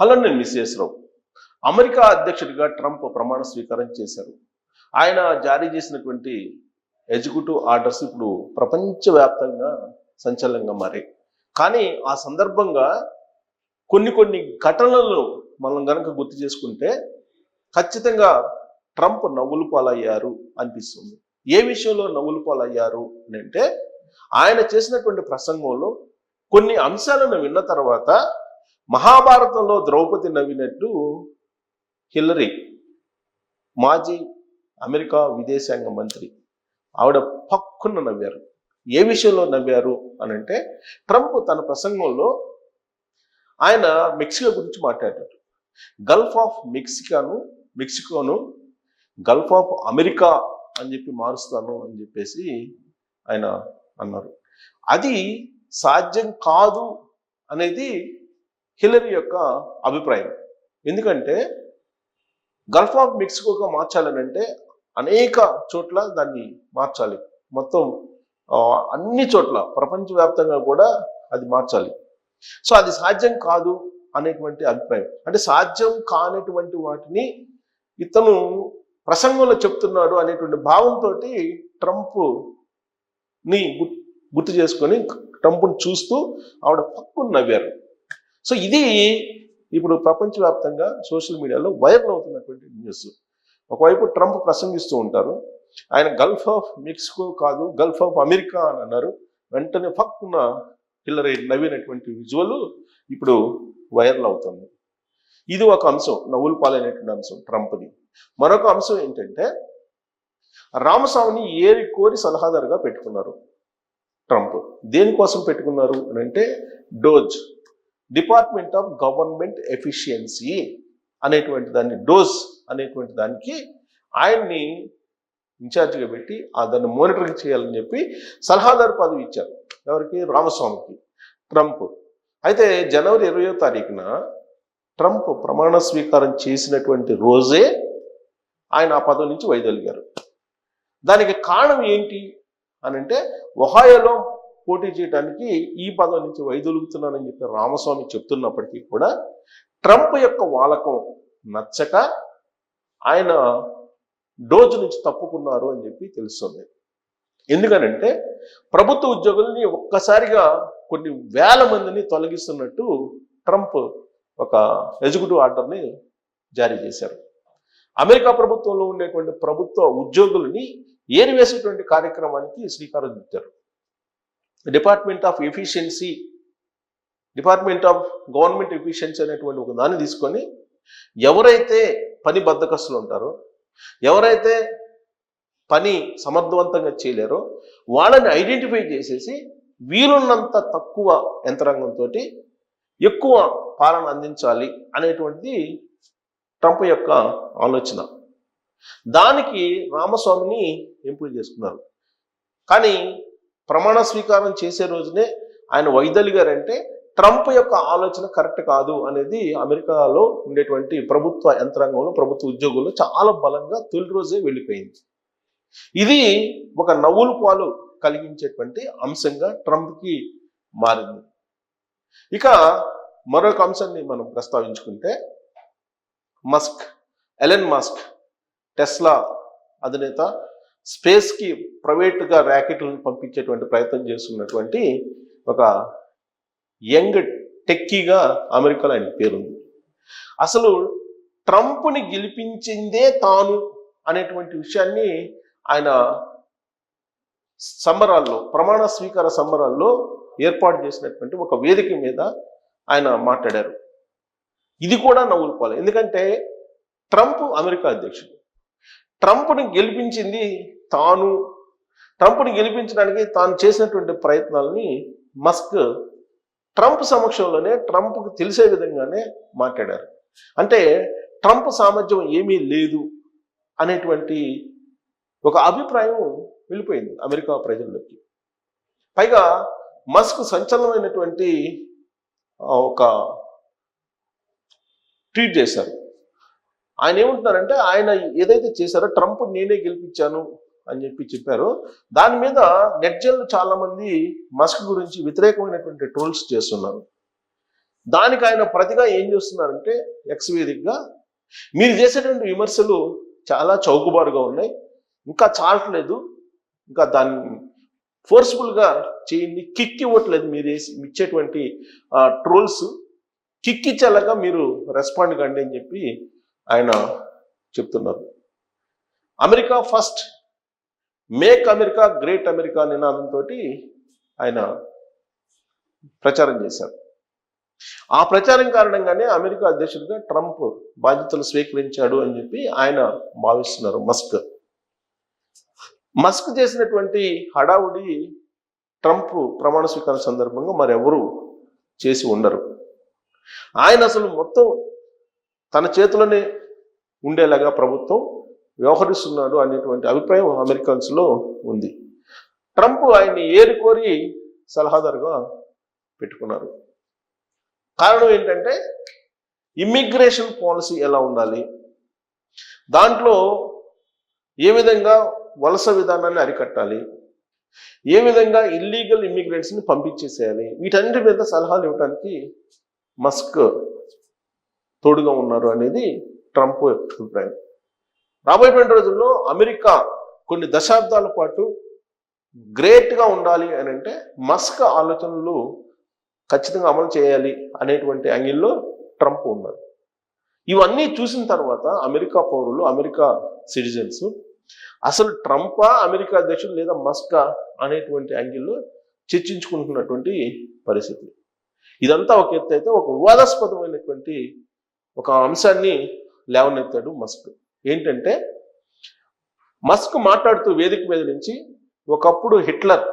Hello నేను Mrs Rao. America అధ్యక్షుడిగా Trump ప్రమాణ స్వీకారం చేశారు. ఆయన జారీ చేసినటువంటి ఎగ్జిక్యూటివ్ ఆర్డర్స్ ఇప్పుడు ప్రపంచవ్యాప్తంగా సంచలనంగా మారాయి. కానీ ఆ సందర్భంగా కొన్ని కొన్ని ఘటనలను మనం గనక గుర్తు చేసుకుంటే ఖచ్చితంగా ట్రంప్ నవ్వులు పాలయ్యారు అనిపిస్తుంది. ఏ విషయంలో నవ్వులు పాలయ్యారు అని అంటే ఆయన చేసినటువంటి ప్రసంగంలో కొన్ని అంశాలను విన్న తర్వాత మహాభారతంలో ద్రౌపది నవ్వినట్టు హిల్లరీ మాజీ అమెరికా విదేశాంగ మంత్రి ఆవిడ పక్కున నవ్వారు. ఏ విషయంలో నవ్వారు అని అంటే ట్రంప్ తన ప్రసంగంలో ఆయన మెక్సికో గురించి మాట్లాడారు. గల్ఫ్ ఆఫ్ మెక్సికాను మెక్సికోను గల్ఫ్ ఆఫ్ అమెరికా అని చెప్పి మారుస్తాను అని చెప్పేసి ఆయన అన్నారు. అది సాధ్యం కాదు అనేది హిల్లరీ యొక్క అభిప్రాయం. ఎందుకంటే గల్ఫ్ ఆఫ్ మెక్సికోగా మార్చాలనంటే అనేక చోట్ల దాన్ని మార్చాలి. మొత్తం అన్ని చోట్ల ప్రపంచవ్యాప్తంగా కూడా అది మార్చాలి. సో అది సాధ్యం కాదు అనేటువంటి అభిప్రాయం. అంటే సాధ్యం కానటువంటి వాటిని ఇతను ప్రసంగంలో చెప్తున్నాడు అనేటువంటి భావంతో ట్రంప్ని గు- గుర్తు చేసుకొని ట్రంప్ను చూస్తూ ఆవిడ పక్కున నవ్వారు. సో ఇది ఇప్పుడు ప్రపంచవ్యాప్తంగా సోషల్ మీడియాలో వైరల్ అవుతున్నటువంటి న్యూస్. ఒకవైపు ట్రంప్ ప్రసంగిస్తూ ఉంటారు ఆయన గల్ఫ్ ఆఫ్ మెక్సికో కాదు గల్ఫ్ ఆఫ్ అమెరికా అని అన్నారు. వెంటనే పక్కున హిల్లరీ నవ్వినటువంటి విజువల్ ఇప్పుడు వైరల్ అవుతుంది ఇది ఒక అంశం నవ్వులు పాలైనటువంటి అంశం ట్రంప్ది. మరొక అంశం ఏంటంటే రామస్వామిని ఏరి కోరి సలహాదారుగా పెట్టుకున్నారు ట్రంప్. దేనికోసం పెట్టుకున్నారు అని అంటే DOGE. Department of government efficiency అనేటువంటి దాన్ని డోస్ అనేటువంటి దానికి ఆయన్ని ఇన్ఛార్జిగా పెట్టి ఆ దాన్ని మానిటరింగ్ చేయాలని చెప్పి సలహాదారు పదవి ఇచ్చారు. ఎవరికి? రామస్వామికి. ట్రంప్. అయితే జనవరి ఇరవయో తారీఖున ట్రంప్ ప్రమాణ స్వీకారం చేసినటువంటి రోజే ఆయన ఆ పదవి నుంచి వైదొలిగారు. దానికి కారణం ఏంటి? అని అంటే ఒహాయోలో పోటీ చేయడానికి ఈ పదవి నుంచి వైదొలుగుతున్నానని చెప్పి రామస్వామి చెప్తున్నప్పటికీ కూడా ట్రంప్ యొక్క వాలకం నచ్చక ఆయన డోజ్ నుంచి తప్పుకున్నారు అని చెప్పి తెలుస్తుంది. ఎందుకనంటే ప్రభుత్వ ఉద్యోగుల్ని ఒక్కసారిగా కొన్ని వేల మందిని తొలగిస్తున్నట్టు ట్రంప్ ఒక ఎగ్జిక్యూటివ్ ఆర్డర్ని జారీ చేశారు. అమెరికా ప్రభుత్వంలో ఉండేటువంటి ప్రభుత్వ ఉద్యోగులని ఏరివేసేటువంటి కార్యక్రమానికి శ్రీకారం చుట్టారు. Department of efficiency department of government efficiency అనేటువంటి ఒక దాన్ని తీసుకొని ఎవరైతే పని బద్దకస్తులు ఉంటారో ఎవరైతే పని సమర్థవంతంగా చేయలేరో వాళ్ళని ఐడెంటిఫై చేసేసి వీలున్నంత తక్కువ యంత్రాంగంతో ఎక్కువ పాలన అందించాలి అనేటువంటిది ట్రంప్ యొక్క ఆలోచన. దానికి రామస్వామిని ఎంపిక చేసుకున్నారు. కానీ ప్రమాణ స్వీకారం చేసే రోజునే ఆయన వైదొలిగారంటే ట్రంప్ యొక్క ఆలోచన కరెక్ట్ కాదు అనేది అమెరికాలో ఉండేటువంటి ప్రభుత్వ యంత్రాంగంలో ప్రభుత్వ ఉద్యోగుల్లో చాలా బలంగా తొలి రోజే వెళ్ళిపోయింది. ఇది ఒక నవ్వులు పాలు కలిగించేటువంటి అంశంగా ట్రంప్కి మారింది. ఇక మరొక అంశాన్ని మనం ప్రస్తావించుకుంటే మస్క్ ఎలెన్ మస్క్ టెస్లా అధినేత స్పేస్కి ప్రైవేట్గా ర్యాకెట్లను పంపించేటువంటి ప్రయత్నం చేస్తున్నటువంటి ఒక యంగ్ టెక్కీగా అమెరికాలో ఆయన పేరుంది. అసలు ట్రంప్ని గెలిపించిందే తాను అనేటువంటి విషయాన్ని ఆయన సంబరాల్లో ప్రమాణ స్వీకార సంబరాల్లో ఏర్పాటు చేసినటువంటి ఒక వేదిక మీద ఆయన మాట్లాడారు. ఇది కూడా నవ్వులుకోవాలి ఎందుకంటే ట్రంప్ అమెరికా అధ్యక్షుడు. ట్రంప్ను గెలిపించింది తాను ట్రంప్ని గెలిపించడానికి తాను చేసినటువంటి ప్రయత్నాలని మస్క్ ట్రంప్ సమక్షంలోనే ట్రంప్కు తెలిసే విధంగానే మాట్లాడారు. అంటే ట్రంప్ సామర్థ్యం ఏమీ లేదు అనేటువంటి ఒక అభిప్రాయం వెళ్ళిపోయింది అమెరికా ప్రజల్లోకి. పైగా మస్క్ సంచలనమైనటువంటి ఒక ట్వీట్ చేశారు. ఆయన ఏమంటున్నారంటే ఆయన ఏదైతే చేశారో ట్రంప్ నేనే గెలిపించాను అని చెప్పి చెప్పారు. దాని మీద నెట్జన్లు చాలా మంది మస్క్ గురించి వ్యతిరేకమైనటువంటి ట్రోల్స్ చేస్తున్నారు. దానికి ఆయన ప్రతిగా ఏం చేస్తున్నారంటే ఎక్స్ వేదికగా మీరు చేసేటువంటి విమర్శలు చాలా చౌకబారుగా ఉన్నాయి. ఇంకా చాలట్లేదు ఇంకా దాన్ని ఫోర్స్ఫుల్గా చేయండి. కిక్ ఇవ్వట్లేదు మీరు వేసి ఇచ్చేటువంటి ట్రోల్స్. కిక్ ఇచ్చేలాగా మీరు రెస్పాండ్ కండి అని చెప్పి ఆయన చెప్తున్నారు. America first make America great America నినాదంతో ఆయన ప్రచారం చేశారు. ఆ ప్రచారం కారణంగానే అమెరికా అధ్యక్షుడిగా ట్రంప్ బాధ్యతలు స్వీకరించాడు అని చెప్పి ఆయన భావిస్తున్నారు మస్క్. మస్క్ చేసినటువంటి హడావుడి ట్రంప్ ప్రమాణ స్వీకారం సందర్భంగా మరెవరు చేసి ఉండరు. ఆయన అసలు మొత్తం తన చేతిలోనే ఉండేలాగా ప్రభుత్వం వ్యవహరిస్తున్నాడు అనేటువంటి అభిప్రాయం అమెరికన్స్లో ఉంది. ట్రంప్ ఆయన్ని ఏరుకోరి సలహాదారుగా పెట్టుకున్నారు. కారణం ఏంటంటే ఇమ్మిగ్రేషన్ పాలసీ ఎలా ఉండాలి? దాంట్లో ఏ విధంగా వలస విధానాన్ని అరికట్టాలి? ఏ విధంగా ఇల్లీగల్ ఇమ్మిగ్రెంట్స్ని పంపించేసేయాలి? వీటన్నిటి మీద సలహాలు ఇవ్వడానికి మస్క్ తోడుగా ఉన్నారు అనేది ట్రంప్ అభిప్రాయం. రాబోయేటువంటి రోజుల్లో అమెరికా కొన్ని దశాబ్దాల పాటు గ్రేట్గా ఉండాలి అని అంటే మస్క్ ఆలోచనలు ఖచ్చితంగా అమలు చేయాలి అనేటువంటి యాంగిల్లో ట్రంప్ ఉన్నారు. ఇవన్నీ చూసిన తర్వాత అమెరికా పౌరులు అమెరికా సిటిజన్స్ అసలు ట్రంపా అమెరికా అధ్యక్షుడు లేదా మస్కా అనేటువంటి యాంగిల్లో చర్చించుకుంటున్నటువంటి పరిస్థితి. ఇదంతా ఒక ఎత్తు అయితే ఒక వివాదాస్పదమైనటువంటి ఒక అంశాన్ని లేవనెత్తాడు మస్క్. ఏంటంటే మస్క్ మాట్లాడుతూ వేదిక మీద నుంచి ఒకప్పుడు హిట్లర్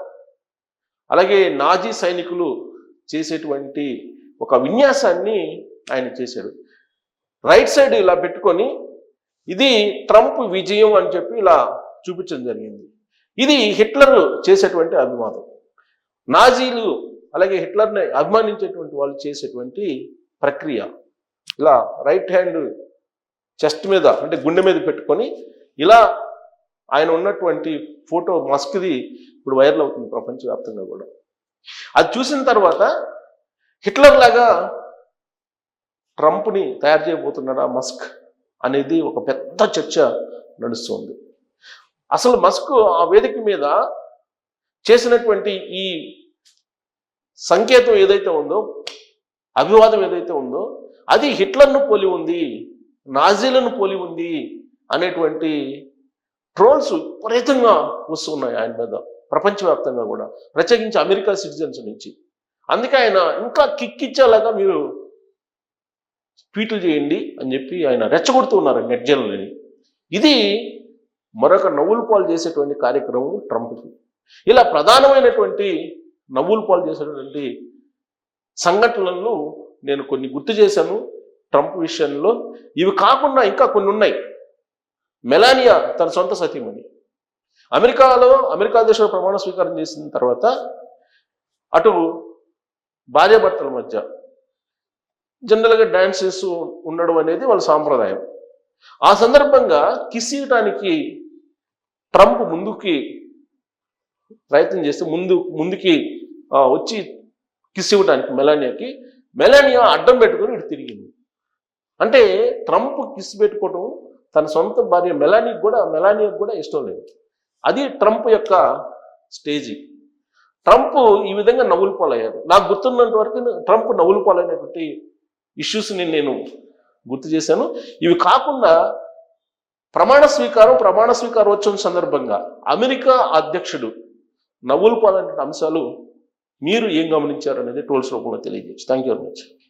అలాగే నాజీ సైనికులు చేసేటువంటి ఒక విన్యాసాన్ని ఆయన చేశాడు. రైట్ సైడ్ ఇలా పెట్టుకొని ఇది ట్రంప్ విజయం అని చెప్పి ఇలా చూపించడం జరిగింది. ఇది హిట్లర్ చేసేటువంటి అభివాదం నాజీలు అలాగే హిట్లర్ని అభిమానించేటువంటి వాళ్ళు చేసేటువంటి ప్రక్రియ. ఇలా రైట్ హ్యాండ్ చెస్ట్ మీద అంటే గుండె మీద పెట్టుకొని ఇలా ఆయన ఉన్నటువంటి ఫోటో మస్క్ది ఇప్పుడు వైరల్ అవుతుంది ప్రపంచవ్యాప్తంగా కూడా. అది చూసిన తర్వాత హిట్లర్ లాగా ట్రంప్ని తయారు చేయబోతున్నాడా మస్క్ అనేది ఒక పెద్ద చర్చ నడుస్తుంది. అసలు మస్క్ ఆ వేదిక మీద చేసినటువంటి ఈ సంకేతం ఏదైతే ఉందో అభివాదం ఏదైతే ఉందో అది హిట్లర్ను పోలి ఉంది. నాజీలను పోలి ఉంది అనేటువంటి ట్రోల్స్ విపరీతంగా వస్తున్నాయి ఆయన మీద ప్రపంచవ్యాప్తంగా కూడా. ప్రత్యేకించి అమెరికా సిటిజన్స్ నుంచి. అందుకే ఆయన ఇంకా కిక్కిచ్చేలాగా మీరు ట్వీట్లు చేయండి అని చెప్పి ఆయన రెచ్చగొడుతూ ఉన్నారు నెట్జన్లని ఇది మరొక నవ్వులు పాలు చేసేటువంటి కార్యక్రమం ట్రంప్కి. ఇలా ప్రధానమైనటువంటి నవ్వులు పాలు చేసేటువంటి సంఘటనలను నేను కొన్ని గుర్తు చేశాను. ట్రంప్ విషయంలో ఇవి కాకుండా ఇంకా కొన్ని ఉన్నాయి. మెలానియా తన సొంత సతీమణి. అమెరికాలో అమెరికా దేశంలో ప్రమాణ స్వీకారం చేసిన తర్వాత అటు భార్యాభర్తల మధ్య జనరల్గా డ్యాన్స్ చేస్తూ ఉండడం అనేది వాళ్ళ సాంప్రదాయం. ఆ సందర్భంగా కిస్ ఇవ్వటానికి ట్రంప్ ముందుకి ప్రయత్నం చేస్తే ముందు ముందుకి వచ్చి కిస్ ఇవ్వడానికి మెలానియాకి మెలానియా అడ్డం పెట్టుకొని ఇటు తిరిగింది. అంటే ట్రంప్ కిస్ పెట్టుకోవడం తన సొంత భార్య మెలానీకి కూడా మెలానియాకి కూడా ఇష్టం లేదు. అది ట్రంప్ యొక్క స్టేజీ. ట్రంప్ ఈ విధంగా నవ్వులుపాలయ్యారు నాకు గుర్తున్నంత వరకు ట్రంప్ నవ్వులు పాలైనటువంటి ఇష్యూస్ని నేను గుర్తు చేశాను. ఇవి కాకుండా ప్రమాణ స్వీకారం ప్రమాణ స్వీకారోత్సవం సందర్భంగా అమెరికా అధ్యక్షుడు నవ్వులు అంశాలు మీరు ఏం గమనించారు అనేది టోల్స్ రూపంలో తెలియజేయచ్చు. Thank you very much